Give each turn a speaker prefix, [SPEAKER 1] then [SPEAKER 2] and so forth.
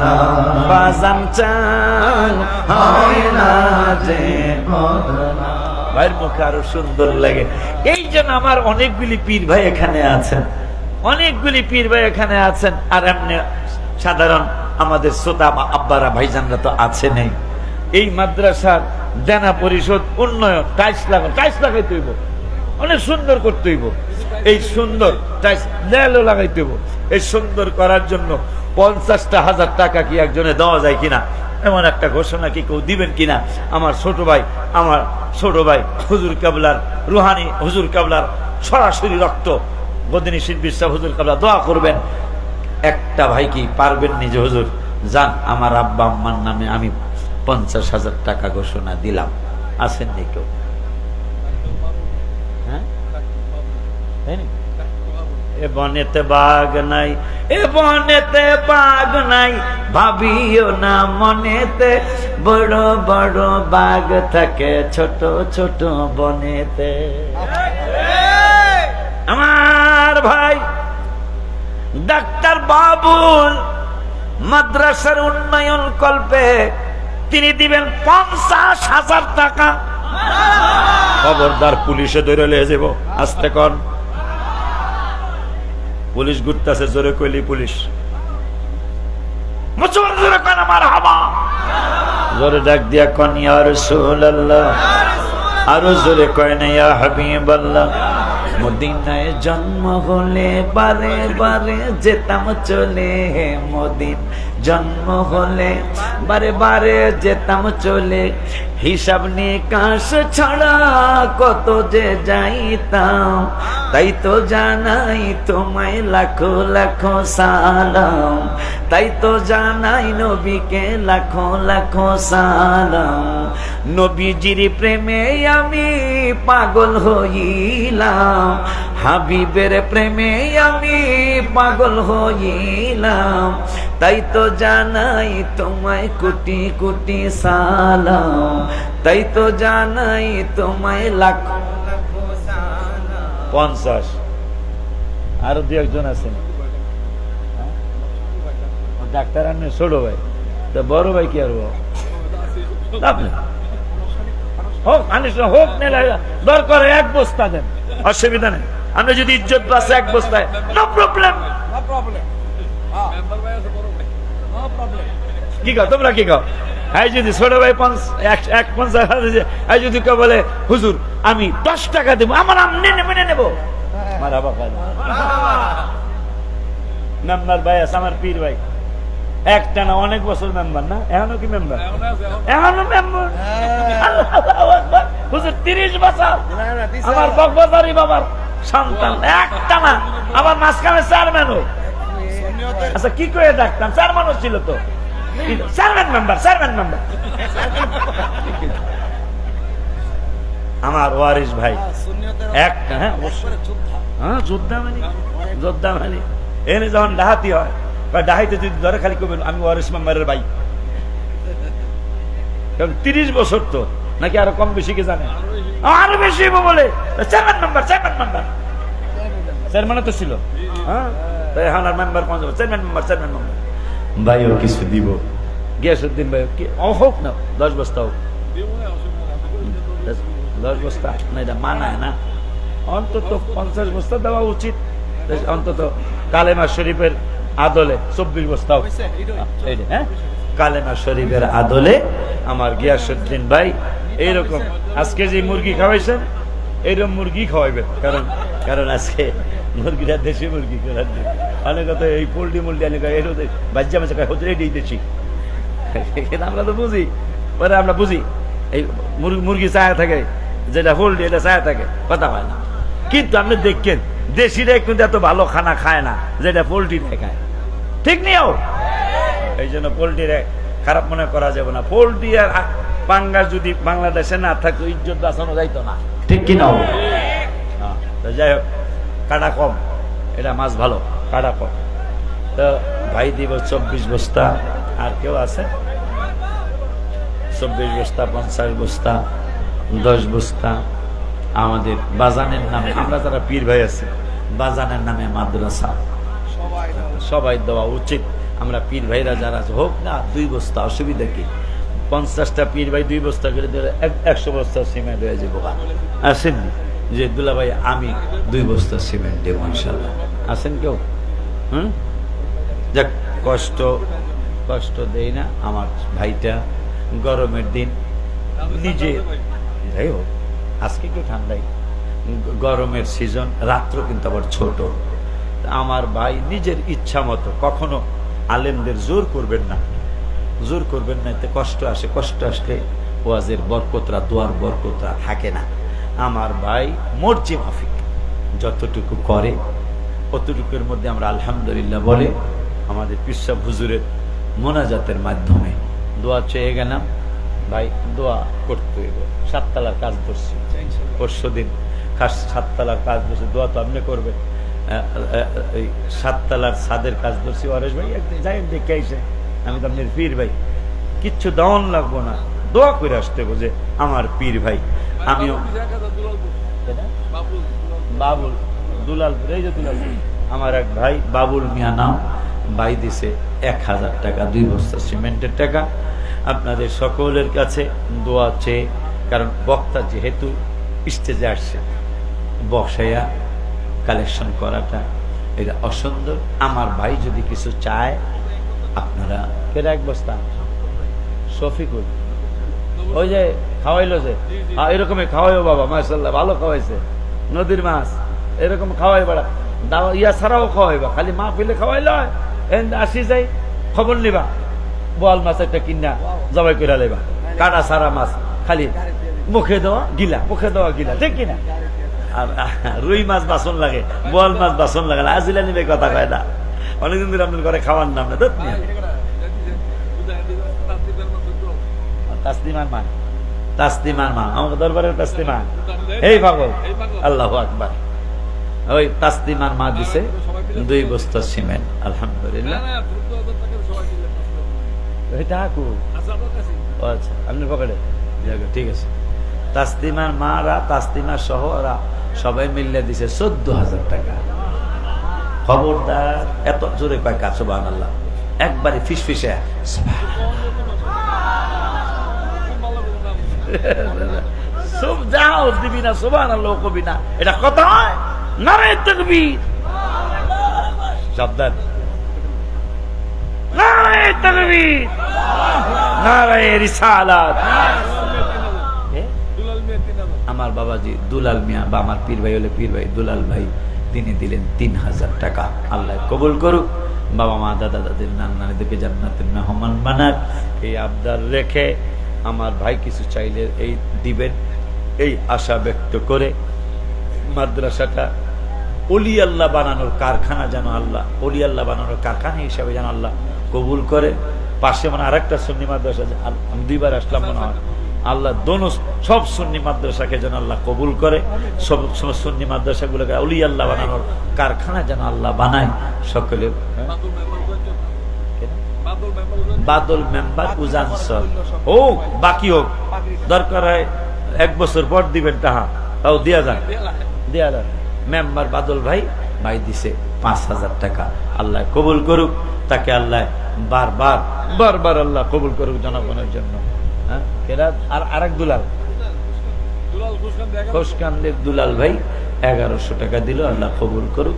[SPEAKER 1] না
[SPEAKER 2] চান, হয় না যে ভাইয়ের মুখে আরও সুন্দর লাগে। এই জন্য আমার অনেকগুলি পীর ভাই এখানে আছেন। অনেকগুলি পীর ভাই এখানে আছেন। আর এমনি সাধারণ আমাদের শ্রোতা আব্বারা, ভাইজানরা তো আছে নেই। এই মাদ্রাসার দেনা পরিশোধ, উন্নয়ন, টাইলস লাগা টাইলস লাগাইতে হইব। অনেক সুন্দর করতে হইব। এই সুন্দর টাইলস দেয়ালও লাগাইতে এই সুন্দর করার জন্য পঞ্চাশটা হাজার টাকা কি একজনে দেওয়া যায় কিনা? এমন একটা ঘোষণা কি কেউ দিবেন কিনা? আমার ছোট ভাই, আমার ছোট ভাই হুজুর কাবলার রুহানি হুজুর কাবলার সরাসরি রক্ত। গদিনী শিল্পী সাহেব হুজুর কাবলা দোয়া করবেন। একটা ভাই কি পারবেন নিজে? হুজুর, যান, আমার আব্বা আম্মার নামে আমি পঞ্চাশ হাজার টাকা ঘোষণা দিলাম। আসেননি কেউ? হ্যাঁ? না? বনেতে বাঘ নাই এ বনেতে বাঘ নাই, ভাবিও না মনেতে। বড় বড় বাঘ থাকে ছোট ছোট বনেতে। আমার ভাই, ডাক্তার বাবুল মাদ্রাসার উন্নয়ন কল্পে তিনি দিবেন পঞ্চাশ হাজার টাকা। খবরদার পুলিশে ধরে লিয়ে যাব। আসতে কন পুলিশ ঘুরতেছে জোরে কইলি পুলিশ। মুসলমান জোরে কন আমার হাবা। জোরে ডাক দিয়া কন ইয়া রাসূলুল্লাহ। আরও জোরে কয় না ইয়া হাবিবাল্লাহ। মদিনায় জন্ম হলে বারে বারে যেতাম চলে মদিন। জন্ম হলে বারে বারে যেতাম চলে হিসাব নিকাশ ছাড়া কত যে যাইতাম। তাই তো জানাই তোমায় লাখো লাখো সালাম। তাই তো জানাই নবীকে লাখো লাখো সালাম। নবীজির প্রেমে আমি পাগল হইলাম। হাবিবের প্রেমে আমি পাগল হইলাম। তাই তো জানাই তোমায় কোটি কোটি সালাম। তাই তো জানাই তোমায় লাখ। পঞ্চাশ। আরও দু একজন আছেন হ্যাঁ? ডাক্তার আনে ছোট ভাই। তো বড় ভাই কি আর। হোক আনিস হোক দরকার এক বস্তা দেন। অসুবিধা নেই। আমরা যদি ইজ্জত বাসে এক বস্তায় নো প্রবলেম
[SPEAKER 3] problem.
[SPEAKER 2] কি কও তোমরা কি কও? এই যদি ছোট ভাই পঞ্চ- এক- পঞ্চাশ এই যদি কেউ বলে, হুজুর, আমি দশ টাকা দেবো, আমার মেনে নেব? না। মেম্বার ভাই আছে, আমার পীর ভাই। অনেক বছর মেম্বার না? এখনও কি মেম্বার?
[SPEAKER 3] এখন
[SPEAKER 2] মেম্বার? হুজুর, তিরিশ বছর। আমার বকবাজারি বাবার সন্তান। মাঝখানে চেয়ারম্যানও আচ্ছা কি করে ডাকতাম? চেয়ারম্যানও ছিল তো। চেয়ারম্যান মেম্বার চেয়ারম্যান মেম্বার আমার ওয়ারিস ভাই। একটা হ্যাঁ হ্যাঁ যোদ্ধা মানে যোদ্ধা মানে। এনে যখন ডাহাতি হয়, বা ডাহাইতে যদি ধরে খালি করবেন আমি ওয়ারিস মেম্বারের ভাই। কারণ তিরিশ বছর তো, নাকি আরও কম বেশি কি জানে? আরও বেশি বলে। চেয়ারম্যান মেম্বার চেয়ারম্যান মেম্বার চেয়ারম্যানও তো ছিল। হ্যাঁ? তাই এখন আর member chairman member chairman member ভাইও কিছু দিব গিয়াসুদ্দিন ভাই কি ও হোক না দশ বস্তা হোক। দশ- বস্তা না এটা মানায় না অন্তত পঞ্চাশ বস্তা দেওয়া উচিত অন্তত কালেমা শরীফের আদলে চব্বিশ বস্তা হ্যাঁ কালেমা শরীফের আদলে আমার গিয়াসুদ্দিন ভাই এইরকম আজকে যে মুরগি খাওয়াইছেন এইরকম মুরগি খাওয়াইবেন কারণ কারণ আজকে মুরগিটা দেশি মুরগি করার জন্য। অনেকে তো এই পোল্ট্রি মুল্টি অনেক এর বাজ্যা মাঝে খায় হতে এটাই দেশি আমরা তো বুঝি পরে আমরা বুঝি। এই মুরগি মুরগি চায়া থাকে যেটা পোল্ট্রি এটা চায়া থাকে কথা হয় না। কিন্তু আপনি দেখছেন দেশিরা কিন্তু এত ভালো খানা খায় না যেটা পোল্ট্রি খায়। ঠিক নিও এই জন্য পোল্ট্রিরে খারাপ মনে করা যাবে না। পোল্ট্রি আর পাঙ্গাস যদি বাংলাদেশে না থাকতো ইজ্জত বাঁচানো যাইতো না। ঠিক কি নাও যাই হোক কাটা কম এটা মাছ ভালো। কাটা কম তো ভাই দিব চব্বিশ বস্তা, আর কেউ আছে? চব্বিশ বস্তা, পঞ্চাশ বস্তা, দশ বস্তা। আমাদের বাজানের নামে, আমরা যারা পীর ভাই আছি, বাজানের নামে মাদ্রাসা।
[SPEAKER 1] সবাই
[SPEAKER 2] দেওয়া উচিত। আমরা পীর ভাইরা যারা হোক না, দুই বস্তা, অসুবিধা কি? পঞ্চাশটা পীর ভাই দুই বস্তা করে দিলে এক- একশো বস্তা সিমেন্ট হয়ে যাব। আসেননি যে দুলা ভাই আমি দুই বস্তা সিমেন্ট দেবো, ইনশাল্লাহ। আসেন কেউ? হুম? যাক, কষ্ট কষ্ট দেই না আমার ভাইটা, গরমের দিন। নিজে, যাই হোক, আজকে একটু ঠান্ডাই। গরমের সিজন রাত্র কিন্তু আবার ছোট। আমার ভাই নিজের ইচ্ছা মতো, কখনো আলেমদের জোর করবেন না। জোর করবেন না, এতে কষ্ট আসে, কষ্ট আসলে ওয়াজের বরকতরা, দোয়ার বরকতরা থাকে না। আমার ভাই মর্জি মাফিক, যতটুকু করে অতটুকুর মধ্যে আমরা আলহামদুলিল্লাহ বলে? আমাদের পিসাব হুজুরের মোনাজাতের মাধ্যমে। দোয়া চেয়ে গেলাম ভাই দোয়া করতে হইব। সাততলার কাজ ধরছি। পরশু দিন খাস সাততলার কাজ ধরছি। দোয়া তো আপনি করবেন। এই সাততলার ছাদের কাজ ধরছি। অরেশ ভাই একদিন যাই দেখে আইসে। আমি তো আপনার পীর ভাই। কিচ্ছু দাওয়ান লাগবো না। দোয়া করে আসতে বোঝে আমার পীর ভাই। আমিও বাবুল। দুলাল এই যে দুলাল আমার এক ভাই, বাবুল মিয়া নাম ভাই দিছে এক হাজার টাকা, দুই বস্তা সিমেন্টের টাকা। আপনাদের সকলের কাছে দোয়া চেয়ে, কারণ বক্তা যেহেতু স্টেজে আসছে, বসাইয়া কালেকশন করাটা এটা অসুন্দর। আমার ভাই যদি কিছু চায়, আপনারা কেরা এক বস্তা শফিকুল, ওই যে খাওয়াইলো যে? এরকমই খাওয়াইও বাবা মাসাল্লাহ ভালো খাওয়াইছে। নদীর মাছ। এরকম খাওয়াই বেড়া। ইয়া ছাড়াও খাওয়াইবা খালি মা ফেলে খাওয়াইল এন আসি যাই, খবর নিবা। বোয়াল মাছ একটা কিনা, জবাই করে লেবা কাটা সারা মাছ, খালি মুখে দেওয়া গিলা, মুখে দেওয়া গিলা, ঠিক কিনা? আর রুই মাছ বাসন লাগে, বোয়াল মাছ বাসন লাগে আজিলা নিবে কথা কয় না। অনেকদিন ধরে আপনার ঘরে খাওয়ার নাম না তাসলিমার মা তাসলিমার মা, আমাকে দরবারের তাসলিমা। এই পাগল, আল্লাহ আকবার। ওই তাসলিমার মা দিছে দুই বস্তা সিমেন্ট আলহামদুলিল্লাহ। আচ্ছা আপনি পকেটে? ঠিক আছে। তাসলিমার মারা তাসলিমার সহ ওরা সবাই মিললে দিছে চোদ্দ হাজার টাকা। খবরদার এত জোরে কয় কাছে বান আল্লাহ একবারে ফিস ফিসে সব যাও দিবি না সোবান আল্লাহ কবি না। এটা কথা হয়? নারে তকবীর। সাবধান। নারে তকবীর। নারে রিসালাত। আমার বাবাজি দুলাল মিয়া বা আমার পীর ভাই হলে পীর ভাই দুলাল ভাই তিনি দিলেন তিন হাজার টাকা। আল্লাহ কবুল করুক। বাবা মা দাদা দাদির নান নানিদেরকে জান্নাতের মেহমান বানাক। এই আবদার রেখে আমার ভাই কিছু চাইলে এই দিবেন। এই আশা ব্যক্ত করে মাদ্রাসাটা অলি আল্লাহ বানানোর কারখানা যেন আল্লাহ, অলি আল্লাহ বানানোর কারখানা হিসাবে যেন আল্লাহ কবুল করে। পাশে মানে আরেকটা সুন্নি মাদ্রাসা আমি দুইবার আসলাম মনে হয়। আল্লাহ দোনো সব সুন্নি মাদ্রাসাকে যেন আল্লাহ কবুল করে, সব সুন্নি মাদ্রাসাগুলোকে অলি আল্লাহ বানানোর কারখানা যেন আল্লাহ বানায় সকলে? বাদল মেম্বার উজান সর হোক, বাকি হোক, দরকার হয় এক বছর পর দিবেন তাহা। তাও দিয়া যান দেয়া যান মেম্বার বাদল ভাই ভাই দিছে পাঁচ হাজার টাকা। আল্লাহ কবুল করুক তাকে আল্লাহ বারবার বারবার আল্লাহ কবুল করুক জনগণের জন্য। হ্যাঁ? এরা আর আরেক দুলাল। খোসকান্দের দুলাল ভাই এগারোশো টাকা দিল আল্লাহ কবুল করুক।